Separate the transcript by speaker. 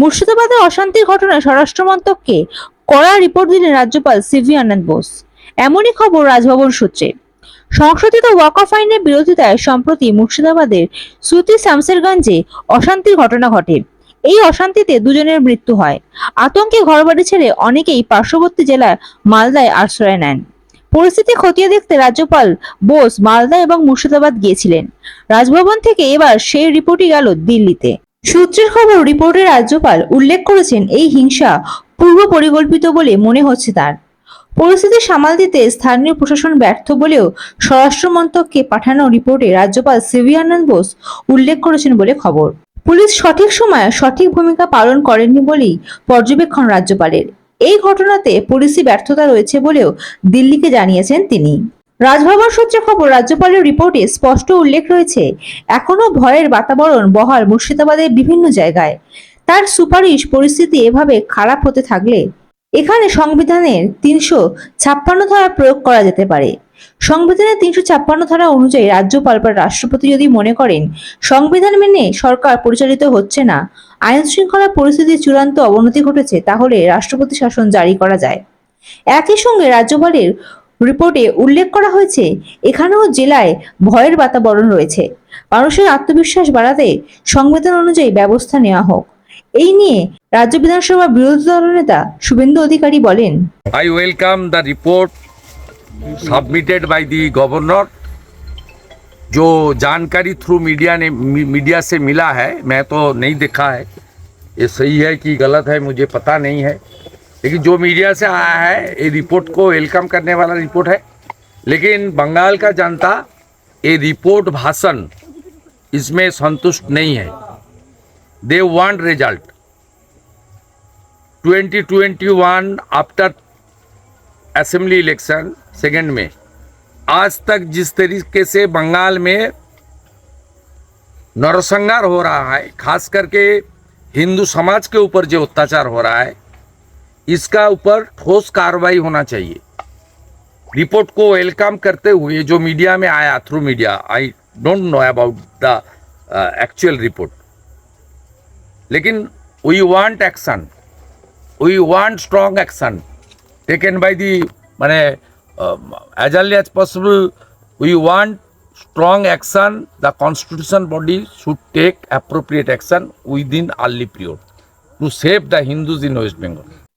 Speaker 1: মুর্শিদাবাদে অশান্তির ঘটনায় স্বরাষ্ট্র মন্ত্রককে কড়া রিপোর্ট দিলেন রাজ্যপাল সিভি আনন্দ বোস। এমনই খবর রাজভবন সূত্রে। সংশোধিত ওয়াকফ আইনের বিরোধিতায় সম্প্রতি মুর্শিদাবাদের সুতি শামসেরগঞ্জে অশান্তির ঘটনা ঘটে। এই অশান্তিতে দুজনের মৃত্যু হয়। আতঙ্কে ঘরবাড়ি ছেড়ে অনেকেই পার্শ্ববর্তী জেলার মালদায় আশ্রয় নেন। পরিস্থিতি খতিয়ে দেখতে রাজ্যপাল বোস মালদা এবং মুর্শিদাবাদ গিয়েছিলেন। রাজভবন থেকে এবার সেই রিপোর্টই গেল দিল্লিতে। সূত্রের খবর, রিপোর্টে রাজ্যপাল উল্লেখ করেছেন এই হিংসা পূর্ব পরিকল্পিত বলে মনে হচ্ছে তার। পরিস্থিতি সামাল দিতে স্থানীয় প্রশাসন ব্যর্থ বলেও স্বরাষ্ট্র মন্ত্রককে পাঠানো রিপোর্টে রাজ্যপাল সিভি আনন্দ বোস উল্লেখ করেছেন বলে খবর। পুলিশ সঠিক সময়ে সঠিক ভূমিকা পালন করেননি বলেই পর্যবেক্ষণ রাজ্যপালের। এই ঘটনাতে পুলিশি ব্যর্থতা রয়েছে বলেও দিল্লিকে জানিয়েছেন তিনি। রাজভবন সূত্রে খবর, রাজ্যপালের রিপোর্টে স্পষ্ট উল্লেখ রয়েছে এখনও ভয়ের বাতাবরণ বহাল মুর্শিদাবাদের বিভিন্ন জায়গায়। তার সুপারিশ পরিস্থিতি এভাবে খারাপ হতে থাকলে এখানে সংবিধানের তিনশো ছাপ্পান্ন ধারা প্রয়োগ করা যেতে পারে। সংবিধানের তিনশো ছাপ্পান্ন ধারা অনুযায়ী রাজ্যপাল বা রাষ্ট্রপতি যদি মনে করেন, সংবিধান মেনে সরকার পরিচালিত হচ্ছে না আইন শৃঙ্খলা পরিস্থিতির চূড়ান্ত অবনতি ঘটেছে, তাহলে রাষ্ট্রপতি শাসন জারি করা যায়। একই সঙ্গে রাজ্যপালের রিপোর্টে উল্লেখ করা হয়েছে এখানেও জেলায় ভয়ের বাতাবরণ রয়েছে মানুষের আত্মবিশ্বাস বাড়াতে সংবিধান অনুযায়ী ব্যবস্থা নেওয়া হোক এই নিয়ে রাজ্য বিধানসভা বিরোধী দলনেতা শুভেন্দু অধিকারী বলেন
Speaker 2: I welcome the report submitted by the governor जो जानकारी थ्रू मीडिया ने मी- मीडिया से मिला है मैं तो नहीं देखा है ये सही है कि गलत है मुझे पता नहीं है लेकिन जो मीडिया से आया है, ये रिपोर्ट को वेलकम करने वाला रिपोर्ट है। लेकिन बंगाल का जनता, ये रिपोर्ट भाषण इसमें संतुष्ट नहीं है। They want result 2021 after assembly election second में आज तक जिस तरीके से बंगाल में नरसंहार हो रहा है, खास करके हिंदू समाज के ऊपर जो अत्याचार हो रहा है इसका ऊपर ठोस कार्रवाई होना चाहिए। रिपोर्ट को वेलकम करते हुए जो मीडिया में आया through media I don't know about the actual report लेकिन we want action we want strong action taken by the माने as early as possible we want strong action the constitution body should take appropriate action within early period to save the Hindus in West Bengal